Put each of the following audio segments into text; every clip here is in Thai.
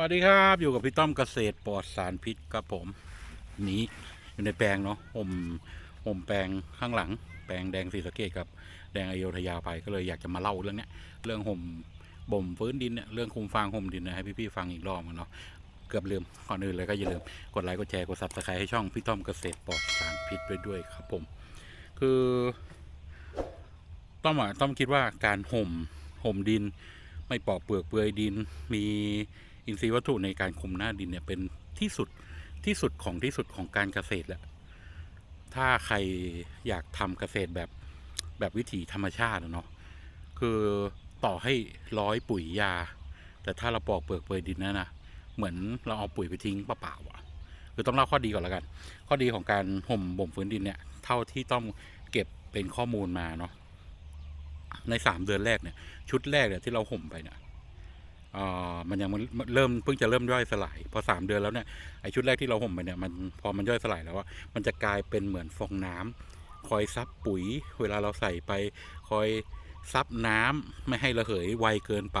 วัสดีครับอยู่กับพี่ต้อมเกษตรปลอดสารพิษครับผมนี้อยู่ในแปลงเนาะผมผมแปลงข้างหลัง แปลงแดงสีสะเกตกับแดงอโยธยาไปก็เลยอยากจะมาเล่าเรื่องเนี้ยเรื่องห่มบ่มฟื้นดินเนี่ยเรื่องคุมฟางห่มดินนยให้พี่ๆฟังอีกรอบกันเนาะเกือบลืมก่อนอื่นเลยก็อย่าลืมกดไลค์กดแชร์กดซับสไครต์ให้ช่องพี่ต้อมเกษตรปลอดสารพิษไปด้วยครับผม คือต้อมอะต้อมคิดว่าการห่มห่มดิน ไม่ปอกเปลือกเปลือยดินมี อินทรีย์วัตถุในการคุมหน้าดินเนี่ยเป็นที่สุดที่สุดของที่สุดของการเกษตรแหละถ้าใครอยากทำเกษตรแบบแบบวิถีธรรมชาติอะเนาะคือต่อให้ร้อยปุ๋ยยา แต่ถ้าเราปอกเปลือกเปลือยดินนั่นนะเหมือนเราเอาปุ๋ยไปทิ้งเปล่าๆอะคือต้องเล่าข้อดีก่อนละกัน ข้อดีของการห่มบ่มฟื้นดินเนี่ยเท่าที่ต้องเก็บเป็นข้อมูลมาเนาะในสามเดือนแรกเนี่ยชุดแรกเนี่ยที่เราห่มไปเนี่ย มันยังเริ่มเพิ่งจะเริ่มย่อยสลาย พอสามเดือนแล้วเนี่ยไอชุดแรกที่เราห่มไปเนี่ยมันพอมันย่อยสลายแล้วว่ามันจะกลายเป็นเหมือนฟองน้ำคอยซับปุ๋ย เวลาเราใส่ไป คอยซับน้ำไม่ให้ระเหยไวเกินไป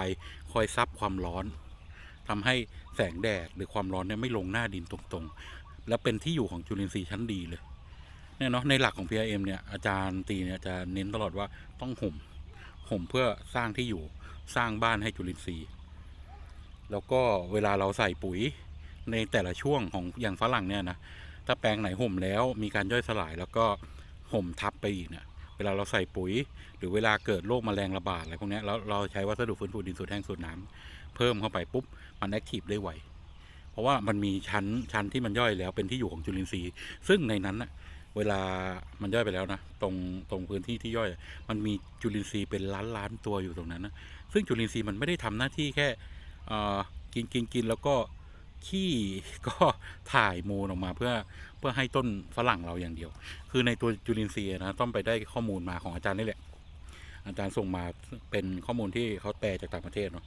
คอยซับความร้อนทำให้แสงแดดหรือความร้อนเนี่ยไม่ลงหน้าดินตรงๆ แล้วเป็นที่อยู่ของจุลินทรีย์ชั้นดีเลยเนี่ยเนาะในหลักของ PRM เนี่ยอาจารย์ตีเนี่ยจะเน้นตลอดว่าต้องห่มห่มเพื่อสร้างที่อยู่สร้างบ้านให้จุลินทรีย์ แล้วก็เวลาเราใส่ปุ๋ยในแต่ละช่วงของอย่างฝรั่งเนี่ยนะถ้าแปลงไหนห่มแล้วมีการย่อยสลายแล้วก็ห่มทับไปอีกเนี่ยเวลาเราใส่ปุ๋ย หรือเวลาเกิดโรคแมลงระบาดอะไรพวกนี้แล้วเราใช้วัสดุฟื้นฟูดินสูตรแห้งสูตรน้ำเพิ่มเข้าไปปุ๊บมันแอคทีฟได้ไวเพราะว่ามันมีชั้นชั้นที่มันย่อยแล้วเป็นที่อยู่ของจุลินทรีย์ ซึ่งในนั้นนะเวลามันย่อยไปแล้วนะตรงตรงพื้นที่ที่ย่อย มันมีจุลินทรีย์เป็นล้านล้านตัวอยู่ตรงนั้นนะซึ่งจุลินทรีย์มันไม่ได้ทำหน้าที่แค่ กินกินกินแล้วก็ขี้ก็ถ่ายมูลออกมาเพื่อเพื่อให้ต้นฝรั่งเราอย่างเดียว คือในตัวจุลินทรีย์นะต้องไปได้ข้อมูลมาของอาจารย์นี่แหละ อาจารย์ส่งมาเป็นข้อมูลที่เขาแปลจากต่างประเทศเนาะ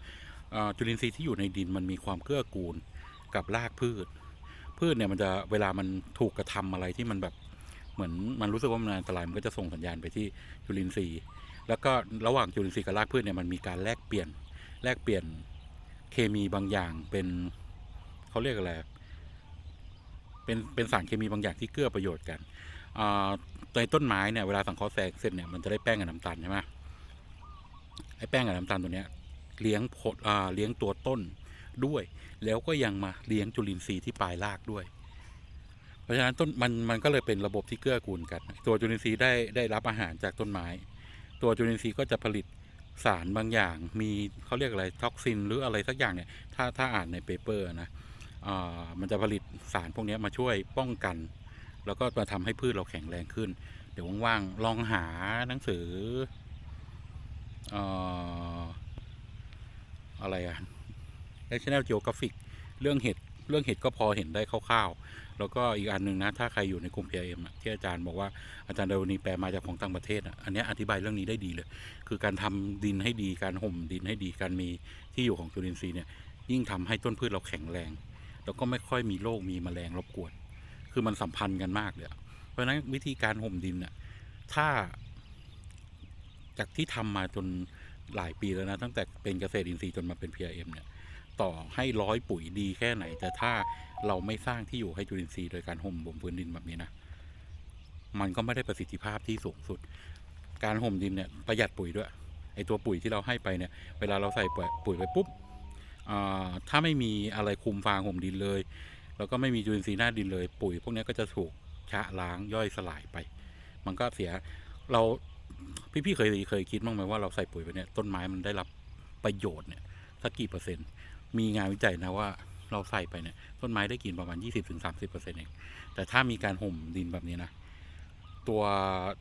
จุลินทรีย์ที่อยู่ในดินมันมีความเกื้อกูลกับรากพืช พืชเนี่ยมันจะเวลามันถูกกระทำอะไรที่มันแบบเหมือนมันรู้สึกว่ามันอันตรายมันก็จะส่งสัญญาณไปที่จุลินทรีย์ แล้วก็ระหว่างจุลินทรีย์กับรากพืชเนี่ยมันมีการแลกเปลี่ยนแลกเปลี่ยน เคมีบางอย่างเป็นเขาเรียกอะไรเป็นเป็นสารเคมีบางอย่างที่เกื้อประโยชน์กันในต้นไม้เนี่ยเวลาสังเคราะห์แสงเสร็จเนี่ยมันจะได้แป้งกับน้ำตาลใช่ไหมไอ้แป้งกับน้ำตาลตัวเนี้ยเลี้ยงผลเลี้ยงตัวต้นด้วย แล้วก็ยังมาเลี้ยงจุลินทรีย์ที่ปลายรากด้วย เพราะฉะนั้นต้นมันมันก็เลยเป็นระบบที่เกื้อกูลกัน ตัวจุลินทรีย์ได้ได้รับอาหารจากต้นไม้ ตัวจุลินทรีย์ก็จะผลิต สารบางอย่างมีเขาเรียกอะไรท็อกซินหรืออะไรสักอย่างเนี่ยถ้าถ้าอ่านในเปเปอร์นะมันจะผลิตสารพวกนี้มาช่วยป้องกัน แล้วก็มาทำให้พืชเราแข็งแรงขึ้น เดี๋ยวว่างๆลองหาหนังสืออะไรอะ National Geographic เรื่องเห็ดเรื่องเห็ดก็พอเห็นได้คร่าวๆ แล้วก็อีกอันหนึ่งนะ ถ้าใครอยู่ในกลุ่ม PRM อะที่อาจารย์บอกว่าอาจารย์เดวนีแปลมาจากของต่างประเทศอะอันนี้อธิบายเรื่องนี้ได้ดีเลย คือการทำดินให้ดีการห่มดินให้ดีการมีที่อยู่ของจุลินทรีย์เนี่ยยิ่งทำให้ต้นพืชเราแข็งแรง แล้วก็ไม่ค่อยมีโรคมีแมลงรบกวน คือมันสัมพันธ์กันมากเลยเพราะฉะนั้นวิธีการห่มดินเนี่ยถ้า จากที่ทำมาจนหลายปีแล้วนะตั้งแต่เป็นเกษตรอินทรีย์จนมาเป็น PRM เนี่ย ต่อให้ร้อยปุ๋ยดีแค่ไหน แต่ถ้าเราไม่สร้างที่อยู่ให้จุลินทรีย์โดยการห่มบ่มพื้นดินแบบนี้นะ มันก็ไม่ได้ประสิทธิภาพที่สูงสุด การห่มดินเนี่ยประหยัดปุ๋ยด้วยไอตัวปุ๋ยที่เราให้ไปเนี่ย เวลาเราใส่ปุ๋ยไปปุ๊บถ้าไม่มีอะไรคุมฟางห่มดินเลย แล้วก็ไม่มีจุลินทรีย์หน้าดินเลย ปุ๋ย พวกนี้ก็จะถูกชะล้างย่อยสลายไป มันก็เสียเราพี่ๆเคยเคยคิดบ้างไหมว่าเราใส่ปุ๋ยไปเนี่ยต้นไม้มันได้รับประโยชน์เนี่ยสักกี่เปอร์เซ็นต์ มีงานวิจัยนะว่าเราใส่ไปเนี่ยต้นไม้ได้กินประมาณ 20-30%เองแต่ถ้ามีการห่มดินแบบนี้นะตัว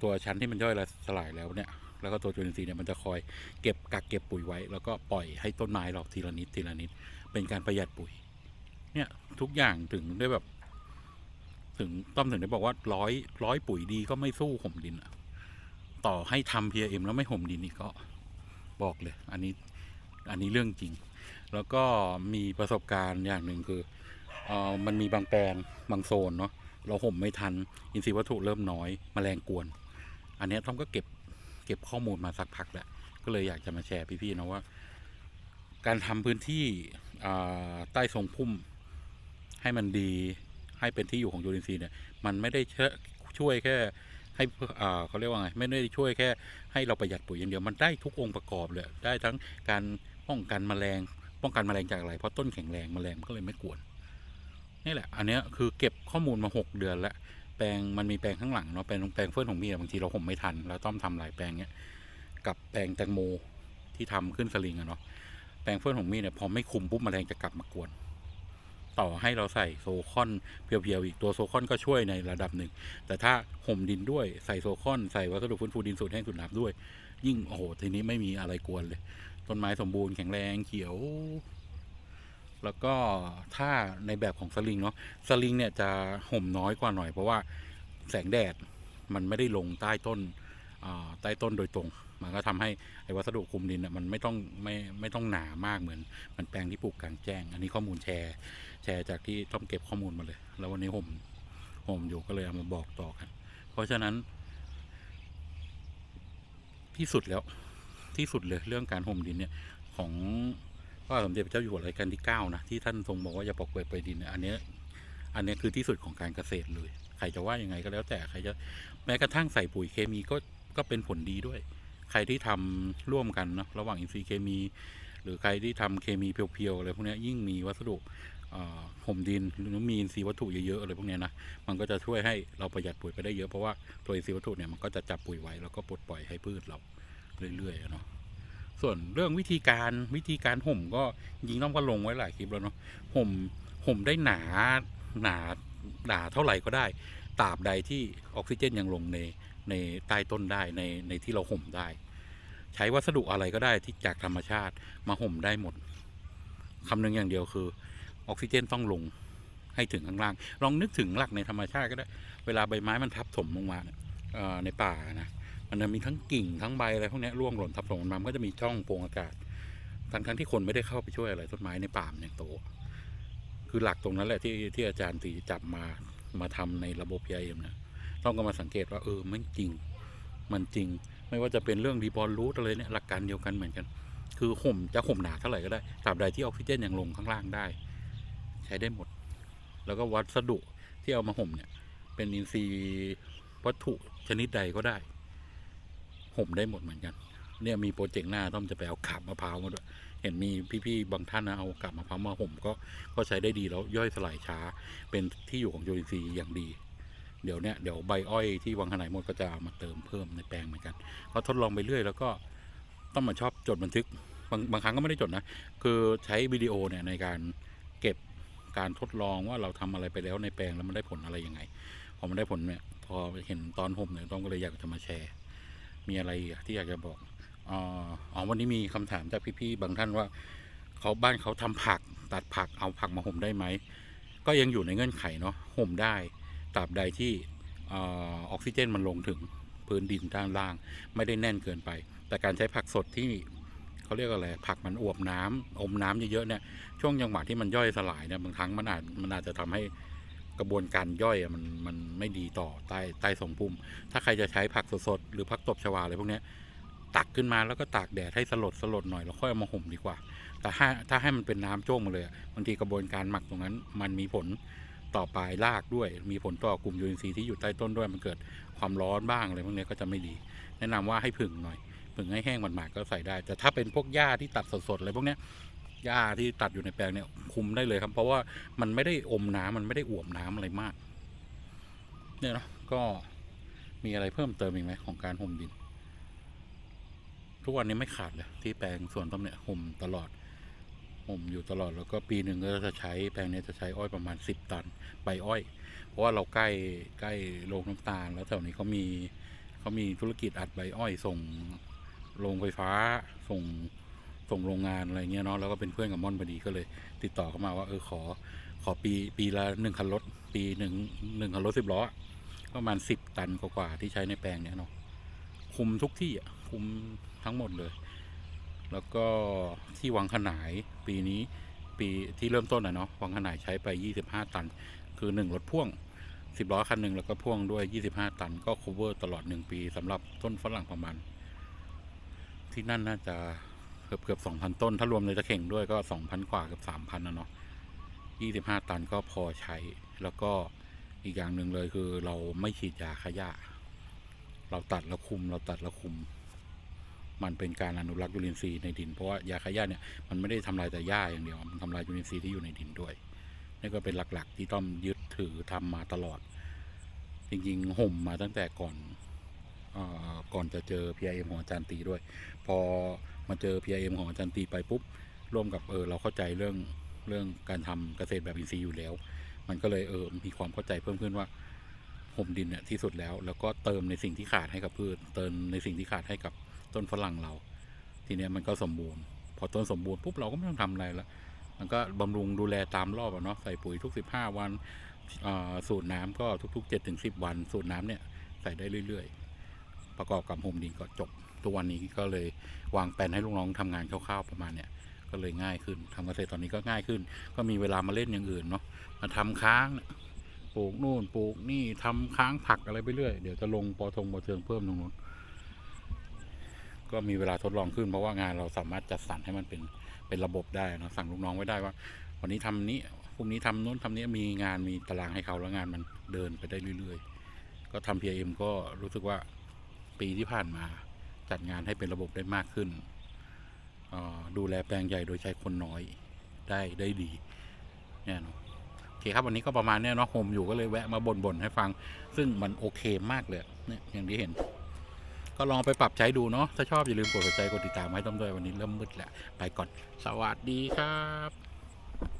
ตัวชั้นที่มันย่อยสลายแล้วเนี่ย แล้วก็ตัวจุลินทรีย์เนี่ยมันจะคอยเก็บกักเก็บปุ๋ยไว้ แล้วก็ปล่อยให้ต้นไม้เราทีละนิดทีละนิด เป็นการประหยัดปุ๋ย เนี่ยทุกอย่างถึงได้แบบ ถึงต้อมถึงได้บอกว่าร้อยร้อยปุ๋ยดีก็ไม่สู้ห่มดินอะต่อให้ทำ PRM แล้วไม่ห่มดินอีกก็บอกเลย อันนี้อันนี้เรื่องจริง แล้วก็มีประสบการณ์อย่างหนึ่งคือเออมันมีบางแปลงบางโซนเนาะเราห่มไม่ทัน อินทรีย์วัตถุเริ่มน้อยมแมลงกวน อันนี้ยต้องก็เก็บเก็บข้อมูลมาสักพักแล้วก็เลยอยากจะมาแชร์พี่ๆนะว่า การทำพื้นที่ใต้ทรงพุ่มให้มันดีให้เป็นที่อยู่ของจุลินทรีย์เนี่ยมันไม่ได้ชช่วยแค่ให้เขาเรียกว่าไง ไม่ได้ช่วยแค่ให้เราประหยัดปุ๋ยอย่างเดียว มันได้ทุกองค์ประกอบเลย ได้ทั้งการป้องกันแมลง ป้องกันแมลงจากอะไร เพราะต้นแข็งแรงแมลงก็เลยไม่กวนนี่แหละ อันนี้คือเก็บข้อมูลมาหกเดือนแล้ว แปลงมันมีแปลงข้างหลังเนาะแปลงแปลงเฟื่องของมีบางทีเราผมไม่ทันเราต้องทำหลายแปลงเนี้ยกับแปลงแตงโมที่ทำขึ้นสลิงอะเนาะแปลงเฟื่องของมีเนี่ยพอไม่คุมปุ๊บแมลงจะกลับมากวน ต่อให้เราใส่โซคอนเพียวๆอีกตัวโซคอนก็ช่วยในระดับหนึ่ง แต่ถ้าห่มดินด้วยใส่โซคอนใส่วัสดุฟื้นฟูดินสูตรแห้งสูตรน้ำด้วย ยิ่งโอ้โหทีนี้ไม่มีอะไรกวนเลย ต้นไม้สมบูรณ์แข็งแรงเขียว แล้วก็ถ้าในแบบของสลิงเนาะสลิงเนี่ยจะห่มน้อยกว่าหน่อยเพราะว่าแสงแดดมันไม่ได้ลงใต้ต้นใต้ต้นโดยตรง มันก็ทำให้ไอ้วัสดุคุมดินน่ะมันไม่ต้องไม่ไม่ต้องหนามากเหมือน มันแปลงที่ปลูกกลางแจ้ง อันนี้ข้อมูลแชร์ แชร์จากที่ต้องเก็บข้อมูลมาเลย แล้ววันนี้ผมผมอยู่ก็เลยเอามาบอกต่อกัน เพราะฉะนั้น ที่สุดแล้ว ที่สุดเลยเรื่องการห่มดินเนี่ยของพระบาสมเด็จพระเจ้าอยู่หัวรัชกาลที่เก้านะ ที่ท่านทรงบอกว่าอย่าปอกเปลือกเปลือยดินเนี่ยอันนี้อันนี้คือที่สุดของการเกษตรเลย ใครจะว่ายังไงก็แล้วแต่ใครจะแม้กระทั่งใส่ปุ๋ยเคมีก็ก็เป็นผลดีด้วย ใครที่ทำร่วมกันเนาะระหว่างอินทรีย์เคมี หรือใครที่ทำเคมีเพียวๆอะไรพวกนี้ยิ่งมีวัสดุห่มดินหรือมีอินทรีย์วัตถุเยอะๆอะไรพวกนี้นะมันก็จะช่วยให้เราประหยัดปุ๋ยไปได้เยอะเพราะว่าตัวอินทรีย์วัตถุเนี่ยมันก็จะจับปุ๋ยไว้แล้วก็ปลดปล่อยให้พืชเรา เรื่อยๆเนาะส่วนเรื่องวิธีการวิธีการห่มก็จริงๆต้องก็ลงไว้หลายคลิปแล้วเนาะห่มห่มได้หนาหนาหนาเท่าไหร่ก็ได้ตราบใดที่ออกซิเจนยังลงในในใต้ต้นได้ในในที่เราห่มได้ ใช้วัสดุอะไรก็ได้ที่จากธรรมชาติมาห่มได้หมดคำหนึ่งอย่างเดียวคือออกซิเจนต้องลงให้ถึงข้างล่าง ลองนึกถึงหลักในธรรมชาติก็ได้ เวลาใบไม้มันทับถมลงมาในป่านะ มันจะมีทั้งกิ่งทั้งใบอะไรพวกนี้ร่วงหล่นทับถมมันก็จะมีช่องโพรงอากาศทั้งทั้งที่คนไม่ได้เข้าไปช่วยอะไรต้นไม้ในป่ามันยังโต คือหลักตรงนั้นแหละที่ที่อาจารย์ตีจับมามาทำในระบบ PIM นะต้องก็มาสังเกตว่าเออมันจริง มันจริง ไม่ว่าจะเป็นเรื่องดีบอลรูทอะไรเนี่ยหลักการเดียวกันเหมือนกัน คือห่มจะห่มหนาเท่าไหร่ก็ได้ตราบใดที่ออกซิเจนยังลงข้างล่างได้ ใช้ได้หมด แล้วก็วัสดุที่เอามาห่มเนี่ย เป็นอินทรีย์วัตถุชนิดใดก็ได้ ห่มได้หมดเหมือนกัน เนี่ยมีโปรเจกต์หน้าต้องจะไปเอากาบมะพร้าวมาด้วยเห็นมีพี่ๆบางท่านนะเอากาบมะพร้าวมาห่มก็ก็ใช้ได้ดีแล้วย่อยสลายช้า เป็นที่อยู่ของจุลินทรีย์อย่างดี เดี๋ยวเนี่ยเดี๋ยวใบอ้อยที่วังขนายหมดก็จะเอามาเติมเพิ่มในแปลงเหมือนกันก็ทดลองไปเรื่อยแล้วก็ต้องมาชอบจดบันทึกบางบางครั้งก็ไม่ได้จดนะ คือใช้วิดีโอเนี่ยในการเก็บการทดลองว่าเราทำอะไรไปแล้วในแปลงแล้วมันได้ผลอะไรยังไง พอมันได้ผลเนี่ยพอเห็นตอนห่มเนี่ยต้องก็เลยอยากจะมาแชร์ มีอะไรที่อยากจะบอกอ๋ออวันนี้มีคำถามจากพี่ๆบางท่านว่าเขาบ้านเขาทำผักตัดผักเอาผักมาห่มได้ไหมก็ยังอยู่ในเงื่อนไขเนาะห่มได้ตราบใดที่อออกซิเจนมันลงถึงพื้นดินด้านล่าง ไม่ได้แน่นเกินไป แต่การใช้ผักสดที่เขาเรียกอะไรผักมันอวบน้ำอมน้ำเยอะๆเนี่ยช่วงจังหวะที่มันย่อยสลายเนี่ยบางครั้งมันอาจมันอาจจะทำให้ กระบวนการย่อยมันมันไม่ดีต่อใต้ใต้ทรงพุ่ม ถ้าใครจะใช้ผักสดๆหรือผักตบชวาอะไรพวกนี้ตักขึ้นมาแล้วก็ตากแดดให้สลดสลดหน่อยแล้วค่อยเอามาห่มดีกว่า แต่ถ้าถ้าให้มันเป็นน้ำโจ้งมาเลยบางทีกระบวนการหมักตรงนั้น มันมีผลต่อปลายรากด้วย มีผลต่อกลุ่มยูรินทรีที่อยู่ใต้ต้นด้วยมันเกิดความร้อนบ้างอะไรพวกนี้ก็จะไม่ดี แนะนำว่าให้ผึ่งหน่อยผึ่งให้แห้งหมาดๆก็ใส่ได้ แต่ถ้าเป็นพวกหญ้าที่ตัดสดๆอะไรพวกนี้ หญ้าที่ตัดอยู่ในแปลงเนี่ยคุมได้เลยครับ เพราะว่ามันไม่ได้อมน้ำมันไม่ได้อ่วมน้ำอะไรมาก เนี่ยเนาะก็มีอะไรเพิ่มเติมอีกไหมของการห่มดิน ทุกวันนี้ไม่ขาดเลยที่แปลงสวนต้นเนี่ยห่มตลอดห่มอยู่ตลอดแล้วก็ปีหนึ่งก็จะใช้แปลงนี้จะใช้อ้อยประมาณสิบตันใบอ้อย เพราะว่าเราใกล้ใกล้โรงน้ำตาล แล้วแถวนี้เขามีเขามีธุรกิจอัดใบอ้อยส่งโรงไฟฟ้าส่ง ส่งโรงงานอะไรเงี้ยเนาะแล้วก็เป็นเพื่อนกับม่อนพอดีก็เลย ติดต่อเข้ามาว่าเออขอขอปีปีละหนึ่งคันรถปีหนึ่งหนึ่งคันรถสิบล้อประมาณสิบตันกว่าที่ใช้ในแปลงเนี้ยเนาะคุมทุกที่อะคุมทั้งหมดเลย แล้วก็ที่วังขนายปีนี้ปีที่เริ่มต้นอะเนาะวังขนายใช้ไปยี่สิบห้าตัน คือหนึ่งรถพ่วงสิบล้อคันหนึ่งแล้วก็พ่วงด้วยยี่สิบห้าตัน ก็ cover ตลอดหนึ่งปีสำหรับต้นฝรั่งประมาณที่นั่นน่าจะ เกือบเกือบสองพันต้น ถ้ารวมในตะเข่งด้วยก็สองพันกว่าเกือบสามพันนะเนาะยี่สิบห้าตันก็พอใช้ แล้วก็อีกอย่างหนึ่งเลยคือเราไม่ฉีดยาขยะ เราตัดแล้วคุม เราตัดแล้วคุม มันเป็นการอนุรักษ์จุลินทรีย์ในดิน เพราะว่ายาขยะเนี่ยมันไม่ได้ทำลายแต่หญ้าอย่างเดียว มันทำลายจุลินทรีย์ที่อยู่ในดินด้วย นี่ก็เป็นหลักๆ ที่ต้องยึดถือทำมาตลอด จริงๆห่มมาตั้งแต่ก่อนออก่อนจะเจอ PIM ของอาจารย์ตีด้วย พอ มาเจอ PIM ของอาจารย์ตีไปปุ๊บร่วมกับเออเราเข้าใจเรื่องเรื่องการทำเกษตรแบบอินทรีย์อยู่แล้ว มันก็เลยเออมีความเข้าใจเพิ่มขึ้นว่าห่มดินเนี่ยที่สุดแล้ว แล้วก็เติมในสิ่งที่ขาดให้กับพืช เติมในสิ่งที่ขาดให้กับต้นฝรั่งเรา ทีเนี้ยมันก็สมบูรณ์ พอต้นสมบูรณ์ปุ๊บเราก็ไม่ต้องทำอะไรละมันก็บำรุงดูแลตามรอบอะเนาะใส่ปุ๋ยทุก 15 วันอ่าสูตรน้ำก็ทุกๆ7ถึง10 วัน สูตรน้ำเนี่ยใส่ได้เรื่อย ๆ ประกอบกับโฮมดินก็จบ ทุกวันนี้ก็เลยวางแผนให้ลูกน้องทำงานคร่าวๆประมาณเนี่ยก็เลยง่ายขึ้นทำเกษตรตอนนี้ก็ง่ายขึ้น ก็มีเวลามาเล่นอย่างอื่นเนาะมาทำค้างปลูกนู่นปลูกนี่ทำค้างผักอะไรไปเรื่อยเดี๋ยวจะลงปอทงปอเทืองเพิ่มตรงนู้นก็มีเวลาทดลองขึ้นเพราะว่างานเราสามารถจัดสรรให้มันเป็นเป็นระบบได้เนะสั่งลูกน้องไว้ได้ว่า วันนี้ทำนี้พรุ่งนี้ทำนู้นทำนี้มีงานมีตารางให้เขาแล้วงานมันเดินไปได้เรื่อย ๆ ก็ทำ PIM ก็รู้สึกว่าปีที่ผ่านมา จัดงานให้เป็นระบบได้มากขึ้น ดูแลแปลงใหญ่โดยใช้คนน้อยได้ได้ดีเนี่ยเนาะโอเคครับวันนี้ก็ประมาณเนี้ยเนาะโฮมอยู่ก็เลยแวะมาบ่นๆให้ฟัง ซึ่งมันโอเคมากเลยเนี่ยอย่างที่เห็น ก็ลองไปปรับใช้ดูเนาะถ้าชอบอย่าลืมกดหัวใจกดติดตามให้ต้อมด้วยวันนี้เริ่มมืดแล้วไปก่อน สวัสดีครับ